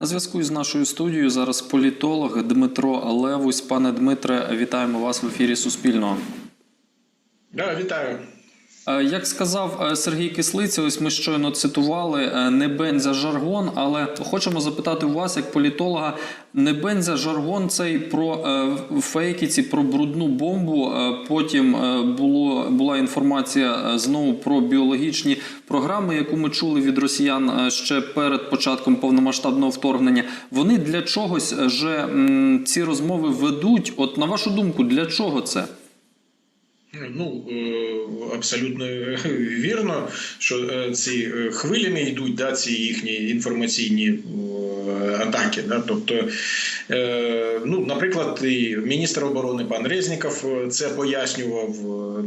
На зв'язку з нашою студією зараз політолог Дмитро Левусь. Пане Дмитре, вітаємо вас в ефірі Суспільного. Да, вітаю. Е, Як сказав е, Сергій Кислиця, ось ми щойно цитували е, не бензя жаргон, але хочемо запитати у вас, як політолога, не бензя жаргон цей про е, фейки, ці про брудну бомбу. Потім було була інформація знову про біологічні програми, яку ми чули від росіян ще перед початком повномасштабного вторгнення. Вони для чогось же ці розмови ведуть. От на вашу думку, для чого це? Ну е, абсолютно вірно, що е, ці е, хвилями йдуть, да, ці їхні інформаційні атаки. Да, тобто, ну, наприклад, і міністр оборони пан Резніков це пояснював,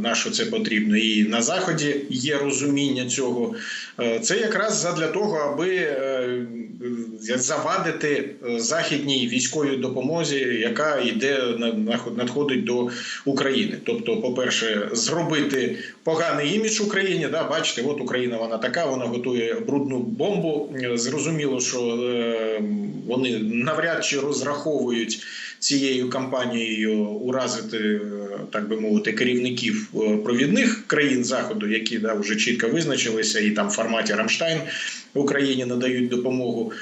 на що це потрібно, і на заході є розуміння цього. Це якраз задля того, аби завадити західній військовій допомозі, яка йде на- на- надходить до України. Тобто, по-перше, зробити поганий імідж Україні. Да, бачите, от Україна вона така, вона готує брудну бомбу. Зрозуміло, що е, вони навряд чи розраховують цією кампанією уразити, е, так би мовити, керівників е, провідних країн заходу, які да, вже чітко визначилися, і там в форматі Рамштайн Україні надають допомогу.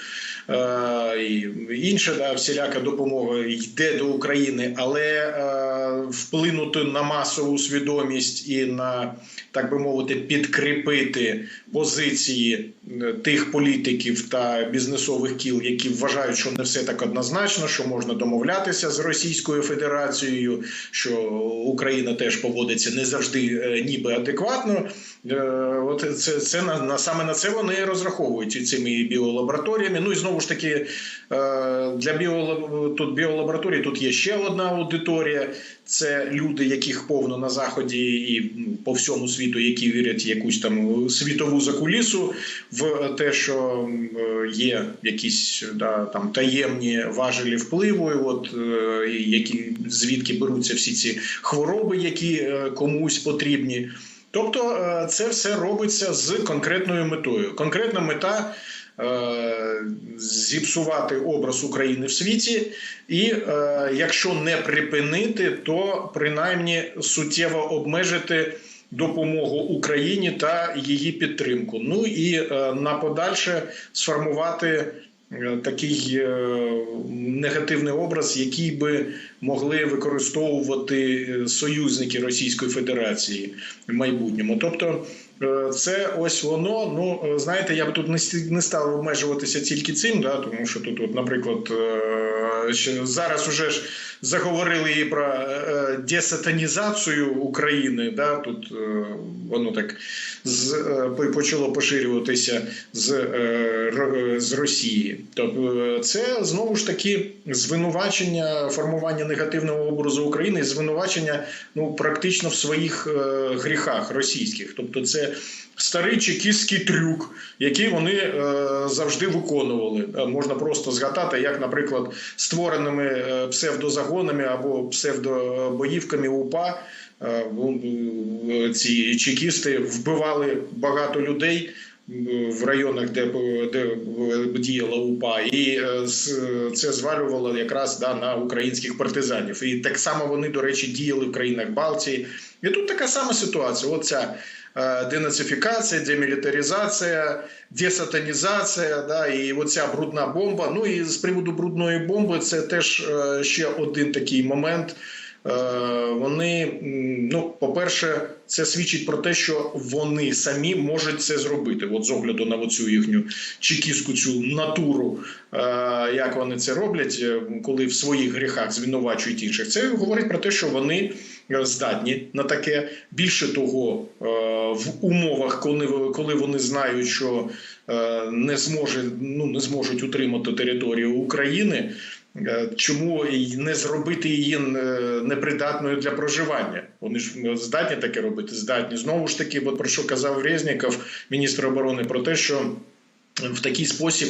Е, і інша да, всіляка допомога йде до України, але е, вплинути на масову свідомість і на так би мовити, підкріпити позиції е, тих політиків та бізнесових кіл, які вважають, що не все так однозначно, що можна домовлятися з Російською Федерацією, що Україна теж поводиться не завжди ніби адекватно. От це, це на, саме на це вони розраховують цими біолабораторіями. Ну і знову ж таки е, для біолаб... тут біолабораторій тут є ще одна аудиторія. Це люди, яких повно на заході і по всьому світу, які вірять в якусь там світову закулісу, в те, що е, є якісь да, там таємні важелі впливу, і от е, які звідки беруться всі ці хвороби, які комусь потрібні. Тобто це все робиться з конкретною метою. Конкретна мета зіпсувати образ України в світі, і е, якщо не припинити, то принаймні суттєво обмежити допомогу Україні та її підтримку. Ну і е, на подальше сформувати. е, Такий е, негативний образ, який би могли використовувати е, союзники Російської Федерації в майбутньому. Тобто, е, це ось воно. Ну е, знаєте, я б тут не став обмежуватися тільки цим, да, тому що тут, от, наприклад, зараз уже ж заговорили і про е, десатанізацію України. Да, тут е, воно так з, е, почало поширюватися з, е, з Росії. Тобто, е, це знову ж таки звинувачення формування негативного образу України, звинувачення ну практично в своїх е, гріхах російських. Тобто, це старий чекістський трюк, який вони е, завжди виконували. Е, Можна просто згадати, як, наприклад, створеними е, псевдозагонами або псевдобоївками УПА. е, е, Ці чекісти вбивали багато людей в районах, де, де діяла УПА, і це звалювало якраз да, на українських партизанів. І так само вони, до речі, діяли в країнах Балтії. І тут така сама ситуація. Оця е, денацифікація, демілітаризація, десатанізація, да, і оця брудна бомба. Ну і з приводу брудної бомби, це теж е, ще один такий момент. Е, Вони, ну, по-перше, це свідчить про те, що вони самі можуть це зробити. От з огляду на оцю їхню чекістську цю натуру, е, як вони це роблять, е, коли в своїх гріхах звинувачують інших. Це говорить про те, що вони здатні на таке. Більше того, в умовах, коли, вони знають, що не зможе, ну не зможуть утримати територію України. Е, Чому не зробити її е, непридатною для проживання? Вони ж е, здатні таке робити. Здатні знову ж таки, от про що казав Резніков, міністр оборони, про те, що в такий спосіб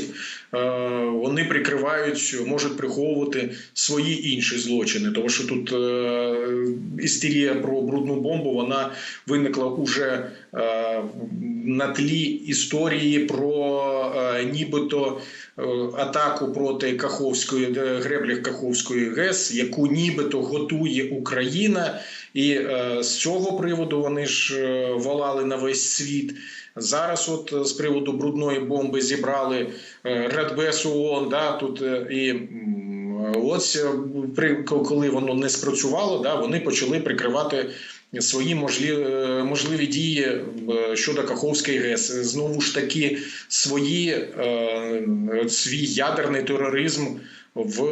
е, вони прикривають, можуть приховувати свої інші злочини. Тому що тут е, істерія про брудну бомбу вона виникла уже е, на тлі історії про нібито атаку проти Каховської греблях Каховської ГЕС, яку нібито готує Україна, і з цього приводу вони ж волали на весь світ. Зараз, от е, з приводу брудної бомби, зібрали е, Радбез ООН, да, тут е, і ось при коли воно не спрацювало, да, вони почали прикривати свої можливі, можливі дії щодо Каховської ГЕС. Знову ж таки, свої свій ядерний тероризм. В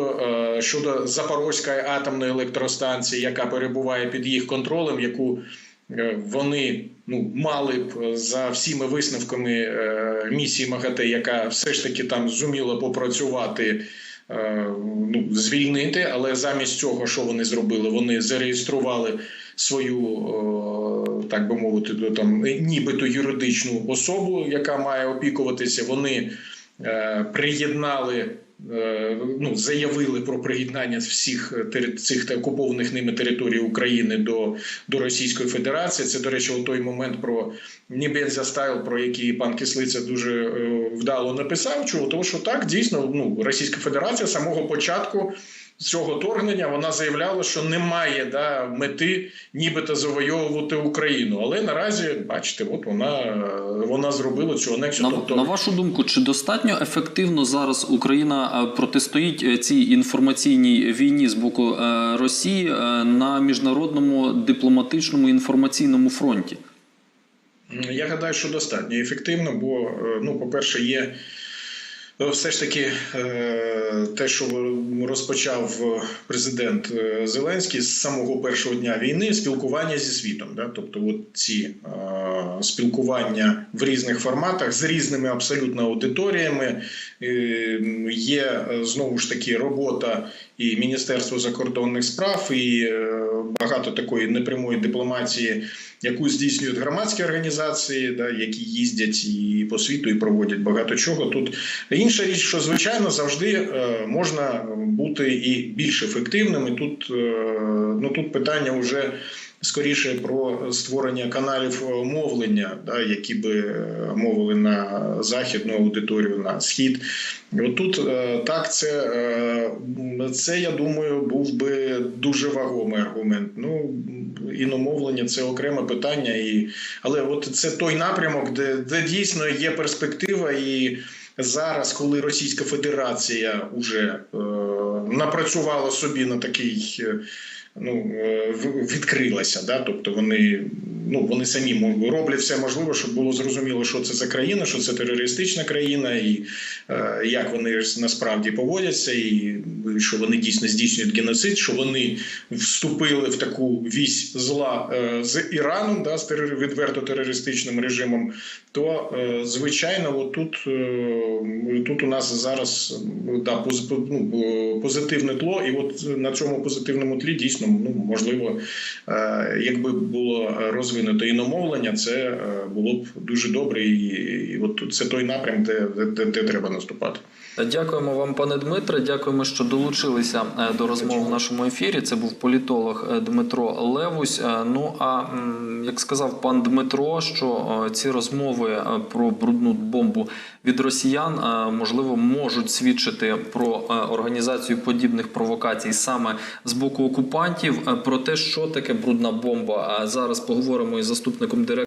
щодо Запорозької атомної електростанції, яка перебуває під їх контролем, яку вони ну мали б за всіми висновками е, місії МАГАТЕ, яка все ж таки там зуміла попрацювати. е, Ну, звільнити, але замість цього, що вони зробили, вони зареєстрували свою, е, так би мовити, там нібито юридичну особу, яка має опікуватися. Вони е, приєднали. Е, Ну, заявили про приєднання всіх тери- цих окупованих ними територій України до, до Російської Федерації. Це, до речі, у той момент про Нібензя Стайл, про який пан Кислиця дуже е, вдало написав. Чого? Тому що так дійсно ну, Російська Федерація самого початку цього торгнення вона заявляла, що немає да, мети нібито завойовувати Україну. Але наразі, бачите, от вона, вона зробила цю анексію. На, тобто, на вашу думку, чи достатньо ефективно зараз Україна е, протистоїть е, цій інформаційній війні з боку е, Росії на міжнародному дипломатичному інформаційному фронті? Я гадаю, що достатньо ефективно, бо, ну, по-перше, є все ж таки е, те, що розпочав президент е, Зеленський з самого першого дня війни, спілкування зі світом. Да? Тобто, от ці е, спілкування в різних форматах з різними абсолютно аудиторіями. Є знову ж таки робота і Міністерства закордонних справ, і багато такої непрямої дипломатії, яку здійснюють громадські організації, да, які їздять і по світу і проводять багато чого. Тут інша річ, що звичайно завжди е, можна бути і більш ефективним. І тут, е, ну, тут питання вже. Скоріше про створення каналів мовлення, да, які би мовили на західну аудиторію, на схід. І от е, так, це, е, це я думаю, був би дуже вагомий аргумент. Ну іномовлення це окреме питання, і але от це той напрямок, де, де дійсно є перспектива, і зараз, коли Російська Федерація вже е, напрацювала собі на такий. Ну, е, відкрилася, да? тобто вони, ну, вони самі роблять все можливе, щоб було зрозуміло, що це за країна, що це терористична країна, і е, як вони насправді поводяться, і що вони дійсно здійснюють геноцид, що вони вступили в таку вісь зла е, з Іраном, да, з терор- відверто терористичним режимом. То е, звичайно, от тут, е, тут у нас зараз да, поз- ну, позитивне тло, і от на цьому позитивному тлі дійсно ну, можливо, е, якби було розвинуто іномовлення, це е, було б дуже добре, і от це той напрям, де, де, де треба наступати. Дякуємо вам, пане Дмитре. Дякуємо, що долучилися е, до розмови в нашому ефірі. Це був політолог е, Дмитро Левусь. Е, Ну а як сказав пан Дмитро, що ці розмови про брудну бомбу від росіян можливо можуть свідчити про організацію подібних провокацій саме з боку окупантів. Про те, що таке брудна бомба, зараз поговоримо із заступником директора.